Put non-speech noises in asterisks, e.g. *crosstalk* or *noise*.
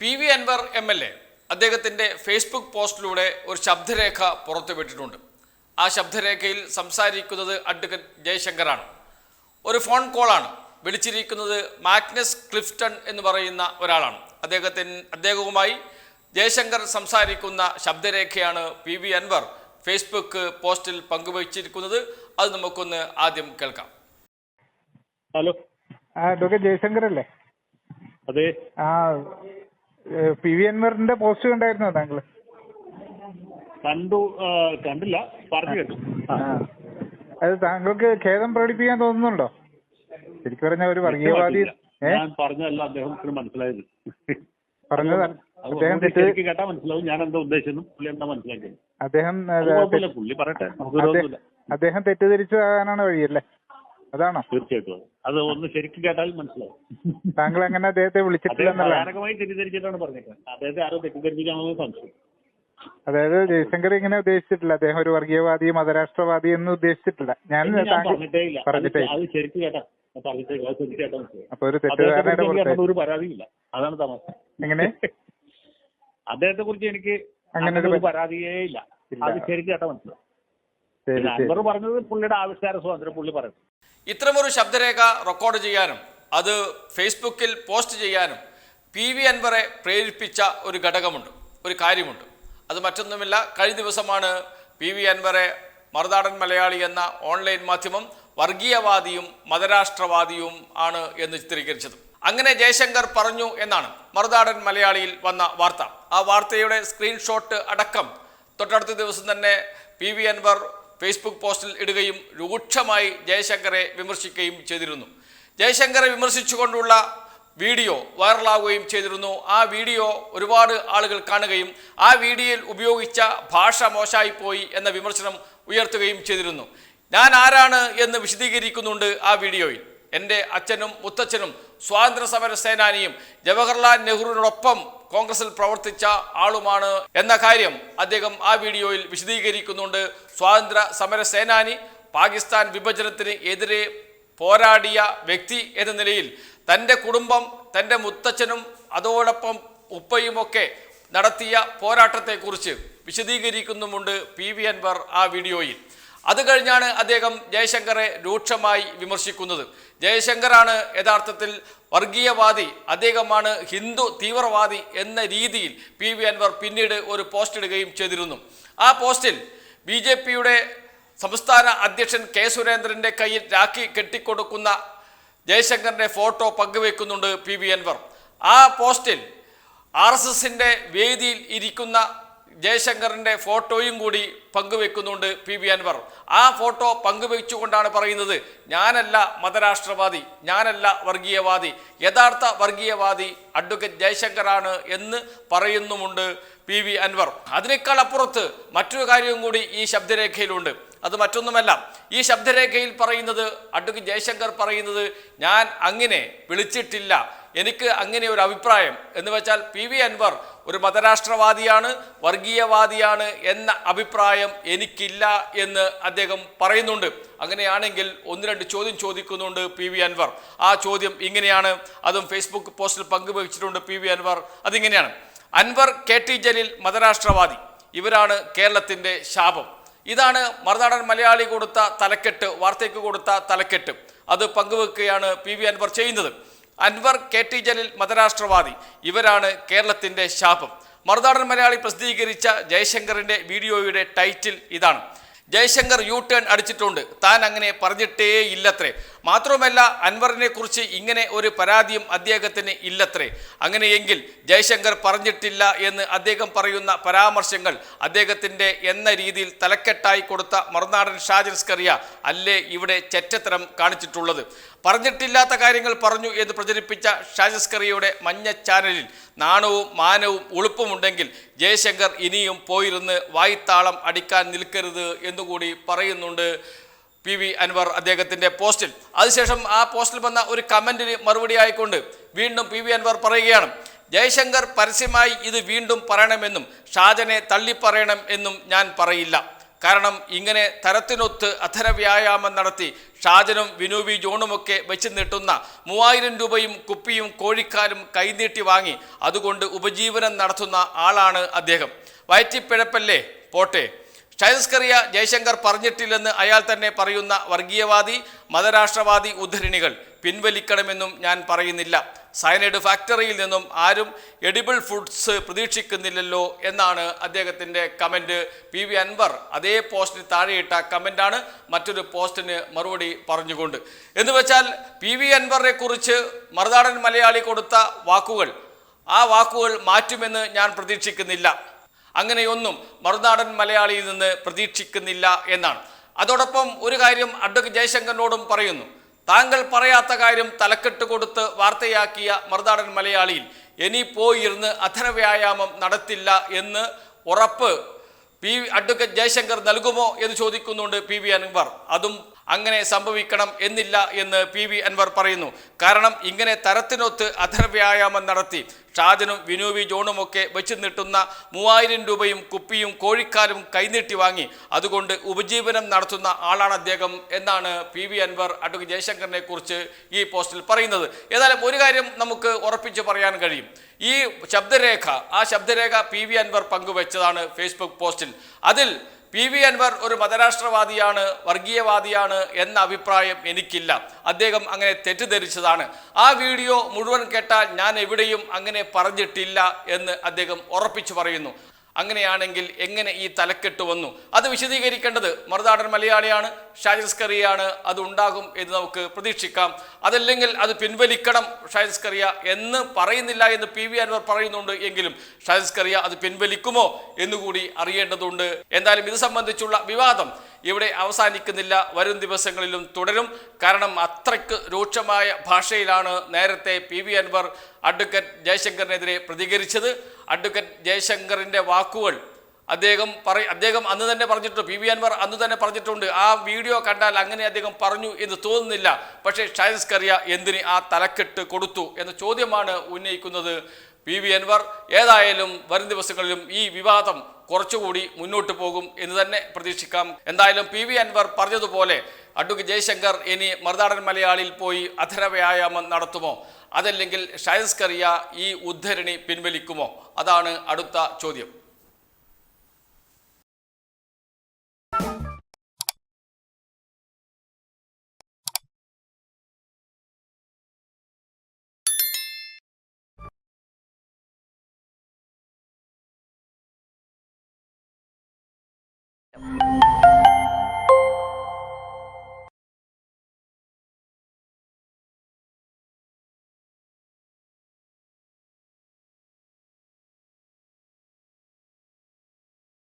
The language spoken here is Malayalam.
P V Anvar M L A അദ്ദേഹത്തിന്റെ ഫേസ്ബുക്ക് പോസ്റ്റിലൂടെ ഒരു ശബ്ദരേഖ പുറത്തുവിട്ടിട്ടുണ്ട്. ആ ശബ്ദരേഖയിൽ സംസാരിക്കുന്നത് അഡ്വക്കറ്റ് ജയശങ്കറാണ്. ഒരു ഫോൺ കോളാണ്. വിളിച്ചിരിക്കുന്നത് മാഗ്നസ് ക്ലിഫ്റ്റൺ എന്ന് പറയുന്ന ഒരാളാണ്. അദ്ദേഹത്തിന് അദ്ദേഹവുമായി ജയശങ്കർ സംസാരിക്കുന്ന ശബ്ദരേഖയാണ് പി വി അൻവർ ഫേസ്ബുക്ക് പോസ്റ്റിൽ പങ്കുവച്ചിരിക്കുന്നത്. അത് നമുക്കൊന്ന് ആദ്യം കേൾക്കാം. ഹലോ. ജയശങ്കർ അല്ലേ അതെ. ആ പി വി അൻവറിന്റെ പോസ്റ്റ് കണ്ടായിരുന്നോ താങ്കൾ കണ്ടു കണ്ടില്ല. പറഞ്ഞു കേട്ടു. അത് താങ്കൾക്ക് ഖേദം പ്രകടിപ്പിക്കാൻ തോന്നുന്നുണ്ടോ? ശരിക്കും പറഞ്ഞ ഒരു വർഗീയവാദി ഞാൻ പറഞ്ഞതല്ല അദ്ദേഹത്തിന് മനസ്സിലായത്. പറഞ്ഞത്. അദ്ദേഹം ശരിക്ക് കേട്ടാ മനസ്സിലാവും. ഞാൻ എന്താ ഉദ്ദേശിച്ചെന്നും പുള്ളി എന്താ മനസ്സിലാക്കിയത്? അദ്ദേഹം പുള്ളി പറയട്ടെ. അദ്ദേഹം- അദ്ദേഹം തെറ്റിദ്ധരിച്ചതാകാനാണ് വഴിയല്ലേ? അതാണോ? തീർച്ചയായിട്ടും അത്. ഒന്ന് ശരിക്കും കേട്ടാൽ മനസ്സിലാവും. താങ്കൾ അങ്ങനെ അദ്ദേഹത്തെ വിളിച്ചിട്ടില്ല അദ്ദേഹം എന്നുള്ളതാണ്. ഭയാനകമായി തെറ്റിദ്ധരിച്ചിട്ടാണ് പറഞ്ഞേക്കുന്നത്. അദ്ദേഹത്തെ ആരോ തെറ്റിദ്ധരിച്ചിട്ടാണോ സംശയം. അതായത് ജയശങ്കർ ഇങ്ങനെ ഉദ്ദേശിച്ചിട്ടില്ല. അദ്ദേഹം ഒരു വർഗീയവാദി മതരാഷ്ട്രവാദി എന്ന് ഉദ്ദേശിച്ചിട്ടില്ല. ഞാൻ പറഞ്ഞിട്ടേ അത് ശരിക്കും കേട്ടാ. അപ്പൊ ഒരു അദ്ദേഹത്തെ തെറ്റിദ്ധാരണയുടെ കുറിച്ച് എനിക്ക് ഒരു പരാതിയില്ല. അതാണ് എങ്ങനെ? അദ്ദേഹത്തെ കുറിച്ച് എനിക്ക് അങ്ങനെ ഒരു *laughs* പരാതിയേ ഇല്ല. ഇല്ല. അത് ശരിക്കും കേട്ടാ മനസ്സിലാവും അൻവർ പറഞ്ഞത് പുള്ളിയുടെ ആവിഷ്കാര സ്വാതന്ത്ര്യം പുള്ളി പറയുന്നു. ഇത്തരമൊരു ശബ്ദരേഖ റെക്കോർഡ് ചെയ്യാനും അത് ഫേസ്ബുക്കിൽ പോസ്റ്റ് ചെയ്യാനും പി വി അൻവറെ പ്രേരിപ്പിച്ച ഒരു ഘടകമുണ്ട് ഒരു കാര്യമുണ്ട്. അത് മറ്റൊന്നുമില്ല കഴിഞ്ഞ ദിവസമാണ് പി വി അൻവറെ മറുനാടൻ മലയാളി എന്ന ഓൺലൈൻ മാധ്യമം വർഗീയവാദിയും മതരാഷ്ട്രവാദിയും ആണ് എന്ന് ചിത്രീകരിച്ചത്. അങ്ങനെ ജയശങ്കർ പറഞ്ഞു എന്നാണ് മറുനാടൻ മലയാളിയിൽ വന്ന വാർത്ത. ആ വാർത്തയുടെ സ്ക്രീൻഷോട്ട് അടക്കം തൊട്ടടുത്ത ദിവസം തന്നെ പി വി അൻവർ ഫേസ്ബുക്ക് പോസ്റ്റിൽ ഇടുകയും രൂക്ഷമായി ജയശങ്കറെ വിമർശിക്കുകയും ചെയ്തിരുന്നു. ജയശങ്കറെ വിമർശിച്ചുകൊണ്ടുള്ള വീഡിയോ വൈറലാവുകയും ചെയ്തിരുന്നു. ആ വീഡിയോ ഒരുപാട് ആളുകൾ കാണുകയും ആ വീഡിയോയിൽ ഉപയോഗിച്ച ഭാഷ മോശമായിപ്പോയി എന്ന വിമർശനം ഉയർത്തുകയും ചെയ്തിരുന്നു. ഞാൻ ആരാണ് എന്ന് വിശദീകരിക്കുന്നുണ്ട് ആ വീഡിയോയിൽ. എന്റെ അച്ഛനും മുത്തച്ഛനും സ്വാതന്ത്ര്യ സമര സേനാനിയും ജവഹർലാൽ നെഹ്റുവിനോടൊപ്പം കോൺഗ്രസിൽ പ്രവർത്തിച്ച ആളുമാണ് എന്ന കാര്യം അദ്ദേഹം ആ വീഡിയോയിൽ വിശദീകരിക്കുന്നുണ്ട്. സ്വാതന്ത്ര്യ സമര സേനാനി പാകിസ്ഥാൻ വിഭജനത്തിന് എതിരെ പോരാടിയ വ്യക്തി എന്ന നിലയിൽ തന്റെ കുടുംബം തന്റെ മുത്തച്ഛനും അതോടൊപ്പം ഉപ്പയുമൊക്കെ നടത്തിയ പോരാട്ടത്തെക്കുറിച്ച് വിശദീകരിക്കുന്നുമുണ്ട് പി വി അൻവർ ആ വീഡിയോയിൽ. അത് കഴിഞ്ഞാണ് അദ്ദേഹം ജയശങ്കറെ രൂക്ഷമായി വിമർശിക്കുന്നത്. ജയശങ്കറാണ് യഥാർത്ഥത്തിൽ വർഗീയവാദി അദ്ദേഹമാണ് ഹിന്ദു തീവ്രവാദി എന്ന രീതിയിൽ പി. വി. അൻവർ പിന്നീട് ഒരു പോസ്റ്റ് ഇടുകയും ചെയ്തിരുന്നു. ആ പോസ്റ്റിൽ ബി ജെ പിയുടെ സംസ്ഥാന അധ്യക്ഷൻ കെ. സുരേന്ദ്രന്റെ കയ്യിൽ രാഖി കെട്ടിക്കൊടുക്കുന്ന ജയശങ്കറിന്റെ ഫോട്ടോ പങ്കുവെക്കുന്നുണ്ട് പി. വി. അൻവർ. ആ പോസ്റ്റിൽ ആർ എസ് എസിന്റെ വേദിയിൽ ഇരിക്കുന്ന ജയശങ്കറിന്റെ ഫോട്ടോയും കൂടി പങ്കുവെക്കുന്നുണ്ട് പി വി അൻവർ. ആ ഫോട്ടോ പങ്കുവെച്ചുകൊണ്ടാണ് പറയുന്നത് ഞാനല്ല മതരാഷ്ട്രവാദി ഞാനല്ല വർഗീയവാദി യഥാർത്ഥ വർഗീയവാദി അഡ്വക്കേറ്റ് ജയശങ്കറാണ് എന്ന് പറയുന്നുമുണ്ട് പി വി അൻവർ. അതിനേക്കാൾ അപ്പുറത്ത് മറ്റൊരു കാര്യവും കൂടി ഈ ശബ്ദരേഖയിലുണ്ട്. അത് മറ്റൊന്നുമല്ല ഈ ശബ്ദരേഖയിൽ പറയുന്നത് അഡ്വക്കേറ്റ് ജയശങ്കർ പറയുന്നത് ഞാൻ അങ്ങനെ വിളിച്ചിട്ടില്ല എനിക്ക് അങ്ങനെ ഒരു അഭിപ്രായം. എന്ന് വെച്ചാൽ പി വി അൻവർ ഒരു മതരാഷ്ട്രവാദിയാണ് വർഗീയവാദിയാണ് എന്ന അഭിപ്രായം എനിക്കില്ല എന്ന് അദ്ദേഹം പറയുന്നുണ്ട്. അങ്ങനെയാണെങ്കിൽ ഒന്ന് രണ്ട് ചോദ്യം ചോദിക്കുന്നുണ്ട് പി വി അൻവർ. ആ ചോദ്യം ഇങ്ങനെയാണ്. അതും ഫേസ്ബുക്ക് പോസ്റ്റിൽ പങ്കുവച്ചിട്ടുണ്ട് പി വി അൻവർ. അതിങ്ങനെയാണ്. അൻവർ കെ ടി ജലീൽ മതരാഷ്ട്രവാദി. ഇവരാണ് കേരളത്തിന്റെ ശാപം. ഇതാണ് മറുനാടൻ മലയാളി കൊടുത്ത തലക്കെട്ട് വാർത്തയ്ക്ക് കൊടുത്ത തലക്കെട്ട്. അത് പങ്കുവെക്കുകയാണ് പി വി അൻവർ ചെയ്യുന്നത്. അൻവർ കെ ടി ജലീൽ മതരാഷ്ട്രവാദി. ഇവരാണ് കേരളത്തിന്റെ ശാപം. മറുനാടൻ മലയാളി പ്രസിദ്ധീകരിച്ച ജയശങ്കറിന്റെ വീഡിയോയുടെ ടൈറ്റിൽ ഇതാണ്. ജയശങ്കർ യു ടേൺ അടിച്ചിട്ടുണ്ട്. താൻ അങ്ങനെ പറഞ്ഞിട്ടേ ഇല്ലത്രേ മാത്രമല്ല അൻവറിനെ കുറിച്ച് ഇങ്ങനെ ഒരു പരാതിയും അദ്ദേഹത്തിന് ഇല്ലത്രേ. അങ്ങനെയെങ്കിൽ ജയശങ്കർ പറഞ്ഞിട്ടില്ല എന്ന് അദ്ദേഹം പറയുന്ന പരാമർശങ്ങൾ അദ്ദേഹത്തിന്റെ എന്ന രീതിയിൽ തലക്കെട്ടായി കൊടുത്ത മറുനാടൻ ഷാജൻസ്കറിയ അല്ലേ ഇവിടെ ചെറ്റത്തരം കാണിച്ചിട്ടുള്ളത്. പറഞ്ഞിട്ടില്ലാത്ത കാര്യങ്ങൾ പറഞ്ഞു എന്ന് പ്രചരിപ്പിച്ച ഷാജസ്കറിയുടെ മഞ്ഞ ചാനലിൽ നാണവും മാനവും ഉളുപ്പുമുണ്ടെങ്കിൽ ജയശങ്കർ ഇനിയും പോയിരുന്ന് വായ്ത്താളം അടിക്കാൻ നിൽക്കരുത് എന്നുകൂടി പറയുന്നുണ്ട് പി വി അൻവർ അദ്ദേഹത്തിന്റെ പോസ്റ്റിൽ. അതിനുശേഷം ആ പോസ്റ്റിൽ വന്ന ഒരു കമന്റിന് മറുപടി ആയിക്കൊണ്ട് വീണ്ടും പി വി അൻവർ പറയുകയാണ് ജയശങ്കർ പരസ്യമായി ഇത് വീണ്ടും പറയണമെന്നും ഷാജനെ തള്ളിപ്പറയണം എന്നും ഞാൻ പറയില്ല. കാരണം ഇങ്ങനെ തരത്തിനൊത്ത് അധര വ്യായാമം നടത്തി ഷാജനും വിനൂബി ജോണുമൊക്കെ വെച്ച് നീട്ടുന്ന മൂവായിരം രൂപയും കുപ്പിയും കോഴിക്കാലും കൈനീട്ടി വാങ്ങി അതുകൊണ്ട് ഉപജീവനം നടത്തുന്ന ആളാണ് അദ്ദേഹം. വയറ്റിപ്പിഴപ്പല്ലേ? പോട്ടെ. ഷൈസ്കറിയ ജയശങ്കർ പറഞ്ഞിട്ടില്ലെന്ന് അയാൾ തന്നെ പറയുന്ന വർഗീയവാദി മതരാഷ്ട്രവാദി ഉദ്ധരണികൾ പിൻവലിക്കണമെന്നും ഞാൻ പറയുന്നില്ല. സയനൈഡ് ഫാക്ടറിയിൽ നിന്നും ആരും എഡിബിൾ ഫുഡ്സ് പ്രതീക്ഷിക്കുന്നില്ലല്ലോ എന്നാണ് അദ്ദേഹത്തിന്റെ കമന്റ് പി വി അൻവർ അതേ പോസ്റ്റിന് താഴെയിട്ട കമന്റാണ് മറ്റൊരു പോസ്റ്റിന് മറുപടി പറഞ്ഞുകൊണ്ട്. എന്ന് വെച്ചാൽ പി വി അൻവറിനെ കുറിച്ച് മറുനാടൻ മലയാളി കൊടുത്ത വാക്കുകൾ ആ വാക്കുകൾ മാറ്റുമെന്ന് ഞാൻ പ്രതീക്ഷിക്കുന്നില്ല. അങ്ങനെയൊന്നും മറുനാടൻ മലയാളിയിൽ നിന്ന് പ്രതീക്ഷിക്കുന്നില്ല എന്നാണ്. അതോടൊപ്പം ഒരു കാര്യം അഡ്വക്കേറ്റ് ജയശങ്കറിനോടും പറയുന്നു. താങ്കൾ പറയാത്ത കാര്യം തലക്കെട്ട് കൊടുത്ത് വാർത്തയാക്കിയ മറുനാടൻ മലയാളിയിൽ ഇനി പോയിരുന്ന് അധന വ്യായാമം നടത്തില്ല എന്ന് ഉറപ്പ് പി അഡ്വക്കേറ്റ് ജയശങ്കർ നൽകുമോ എന്ന് ചോദിക്കുന്നുണ്ട് പി വി അൻവർ. അതും അങ്ങനെ സംഭവിക്കണം എന്നില്ല എന്ന് പി വി അൻവർ പറയുന്നു. കാരണം ഇങ്ങനെ തരത്തിനൊത്ത് അധരവ്യായാമം നടത്തി ഷാജനും വിനൂവി ജോണുമൊക്കെ വെച്ച് നീട്ടുന്ന മൂവായിരം രൂപയും കുപ്പിയും കോഴിക്കാലും കൈനീട്ടി വാങ്ങി അതുകൊണ്ട് ഉപജീവനം നടത്തുന്ന ആളാണ് അദ്ദേഹം എന്നാണ് പി വി അൻവർ അഡ്വക്കേറ്റ് ജയശങ്കറിനെ കുറിച്ച് ഈ പോസ്റ്റിൽ പറയുന്നത്. ഏതായാലും ഒരു കാര്യം നമുക്ക് ഉറപ്പിച്ച് പറയാൻ കഴിയും. ഈ ശബ്ദരേഖ ആ ശബ്ദരേഖ പി വി അൻവർ പങ്കുവച്ചതാണ് ഫേസ്ബുക്ക് പോസ്റ്റിൽ. അതിൽ പി വി അൻവർ ഒരു മതരാഷ്ട്രവാദിയാണ് വർഗീയവാദിയാണ് എന്ന അഭിപ്രായം എനിക്കില്ല. അദ്ദേഹം അങ്ങനെ തെറ്റിദ്ധരിച്ചതാണ്. ആ വീഡിയോ മുഴുവൻ കേട്ടാൽ ഞാൻ എവിടെയും അങ്ങനെ പറഞ്ഞിട്ടില്ല എന്ന് അദ്ദേഹം ഉറപ്പിച്ചു പറയുന്നു. അങ്ങനെയാണെങ്കിൽ എങ്ങനെ ഈ തലക്കെട്ട് വന്നു? അത് വിശദീകരിക്കേണ്ടത് മറുനാടൻ മലയാളിയാണ് ഷാജിസ്കറിയാണ് അത് ഉണ്ടാകും എന്ന് നമുക്ക് പ്രതീക്ഷിക്കാം. അതല്ലെങ്കിൽ അത് പിൻവലിക്കണം ഷാജിസ്കറിയ എന്ന് പറയുന്നില്ല എന്ന് പി വി അൻവർ പറയുന്നുണ്ട് എങ്കിലും ഷാജിസ്കറിയ അത് പിൻവലിക്കുമോ എന്നുകൂടി അറിയേണ്ടതുണ്ട്. എന്തായാലും ഇത് സംബന്ധിച്ചുള്ള വിവാദം ഇവിടെ അവസാനിക്കുന്നില്ല. വരും ദിവസങ്ങളിലും തുടരും. കാരണം അത്രയ്ക്ക് രൂക്ഷമായ ഭാഷയിലാണ് നേരത്തെ പി വി അൻവർ അഡ്വക്കേറ്റ് ജയശങ്കറിനെതിരെ പ്രതികരിച്ചത്. അഡ്വക്കേറ്റ് ജയശങ്കറിന്റെ വാക്കുകൾ അദ്ദേഹം പറ അദ്ദേഹം അന്ന് തന്നെ പറഞ്ഞിട്ടുണ്ട് പി വി അൻവർ അന്ന് തന്നെ പറഞ്ഞിട്ടുണ്ട്. ആ വീഡിയോ കണ്ടാൽ അങ്ങനെ അദ്ദേഹം പറഞ്ഞു എന്ന് തോന്നുന്നില്ല. പക്ഷേ ഷൈൻസ് കറിയ എന്തിന് ആ തലക്കെട്ട് കൊടുത്തു എന്ന ചോദ്യമാണ് ഉന്നയിക്കുന്നത് പി വി അൻവർ. ഏതായാലും വരും ദിവസങ്ങളിലും ഈ വിവാദം കുറച്ചുകൂടി മുന്നോട്ട് പോകും എന്ന് തന്നെ പ്രതീക്ഷിക്കാം. എന്തായാലും പി വി അൻവർ പറഞ്ഞതുപോലെ അഡ്വക്കേറ്റ് ജയശങ്കർ ഇനി മറുനാടൻ മലയാളിൽ പോയി അധര വ്യായാമം നടത്തുമോ? അതല്ലെങ്കിൽ ഷയൻസ് കറിയ ഈ ഉദ്ധരണി പിൻവലിക്കുമോ? അതാണ് അടുത്ത ചോദ്യം.